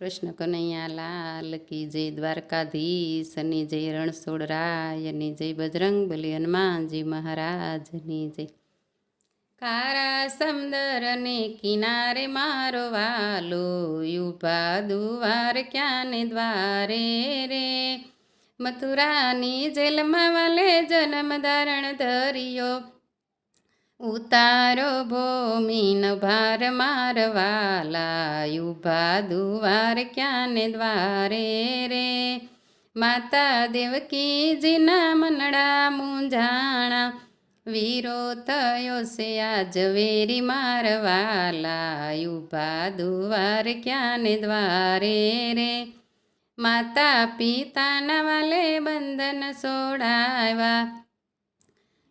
કૃષ્ણ કનૈયા લાલ કી જય દ્વારકાધીશની જય રણછોડરાયની જય બજરંગ બલી હનુમાનજી મહારાજની જય. કારા સમંદરને કિનારે મારો વાલો યુભા દુવાર ક્યાંને દ્વારે રે? મથુરાની જેલમાં વાલે જન્મ ધારણ ધર્યો ઉતારો ભૂમિન ભાર મારવાલા યુભા દુવાર ક્યાંને દ્વારે રે? માતા દેવકીજીના મનડા મૂંઝાણા વીરો થયો છે આજ વેરી મારવાલા યુભા દુવાર ક્યાંને દ્વારે રે? માતા પિતાના વાલે બંધન સોડાવ્યા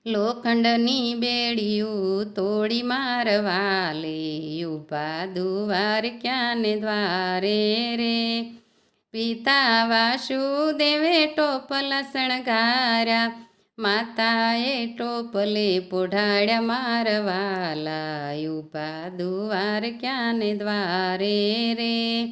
લોખંડની બેડિયું તોડી મારવાલે ઊભા દુવાર ક્યાંને દ્વારે રે? પિતા વાસુદેવે ટોપલા શણગાર્યા માતાએ ટોપલે પોઢાડ્યા મારવાલા ઊભા દુવાર ક્યાંને દ્વારે રે?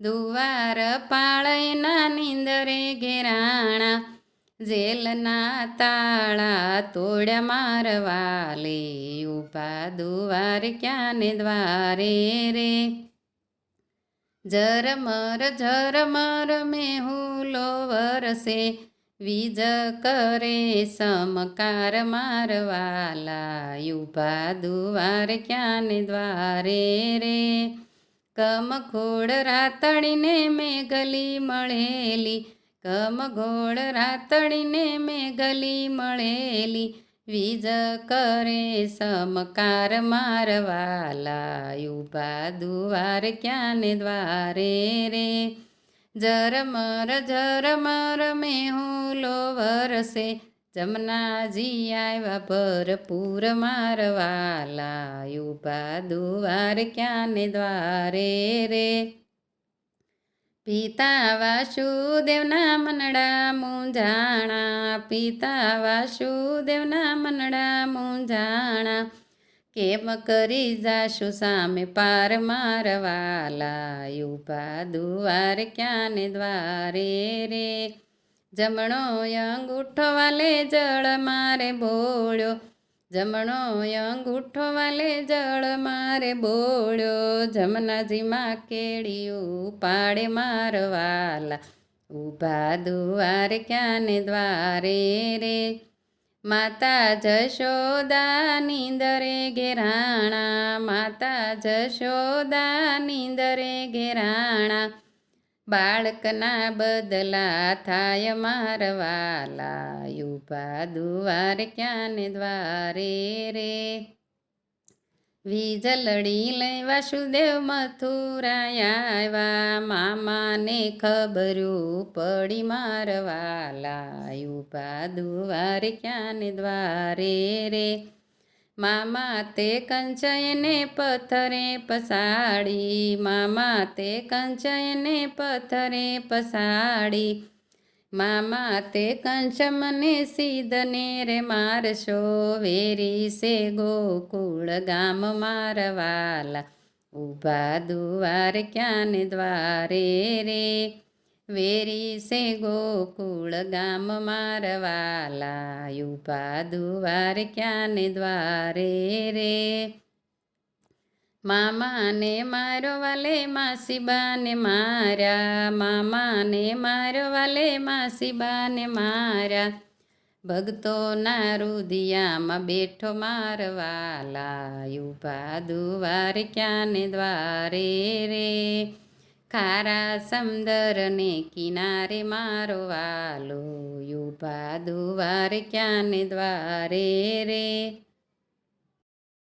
દુવાર પાળયના નીંદરે ઘેરાણા. જેલના તાળા તોડ્યા મારવાલે ઊભા દુવાર ક્યાંને દ્વારે રે? ઝરમર ઝરમર મેહુલો વરસે, વીજ કરે સમકાર મારવાલા યુભા દુવાર ક્યાંને દ્વારે રે? કમખોડ રાતડીને મેઘલી મળેલી કમઘોળ રાતણીને મેં ગલી મળેલી, વીજ કરે સમકાર મારવાલા ઊભા દુવાર ક્યાંને દ્વારે રે? ઝરમર ઝરમર મેહુલો વરસે જમનાજી આવ્યા ભરપૂર મારવાલા ઊભા દુવાર ક્યાંને દ્વારે રે? પિતા વાસુદેવના મનડા મૂંઝાણા પિતા વાસુદેવના મનડા મૂંઝાણા કેમ કરી જાશું સામે પાર મારવાલા? ઊભા દુવાર ક્યાંને દ્વારે રે? જમણો અંગૂઠો વાલે જળ મારે બોળ્યો. જમણો અંગૂઠો વાલે જળ મારે બોળ્યો. જમનાજીમાં કેડિયું પાડે મારવાલા ઊભા દુવારે ક્યાંને દ્વારે રે? માતા જશોદા નીંદરે ઘેરાણા. માતા જશોદા નીંદરે ઘેરાણા. બાળકના બદલા થાય મારવાલા યુપા દુવાર ક્યાંને દ્વારે રે? વીજલડી લઈ વાસુદેવ આવ્યા. મામાને ખબરું પડી મારવાલા યુપા દુવાર ક્યાંને દ્વારે રે? મામા તે કંચયને પથરે પસાડી. મામા તે કંચયને પથરે પસાડી. મામા તે કંચ મને સીધને રે મારશો. વેરી સે ગોકુળ ગામ મારવાલા. ઊભા દુવાર ક્યાંને દ્વારે રે? વેરી સે ગોકુળ ગામ મારવાલા ઊભા દુવાર ક્યાંને દ્વારે રે? મામાને મારો વાલે માસીબાને માર્યા, મામાને મારો વાલે માસીબાને માર્યા. ભક્તોના રુદિયામાં બેઠો મારવાલા ઊભા દુવાર ક્યાંને દ્વારે રે? ખારા સમદરને કિનારે મારો વાલો યુભા દુવાર ક્યાંને દ્વારે રે?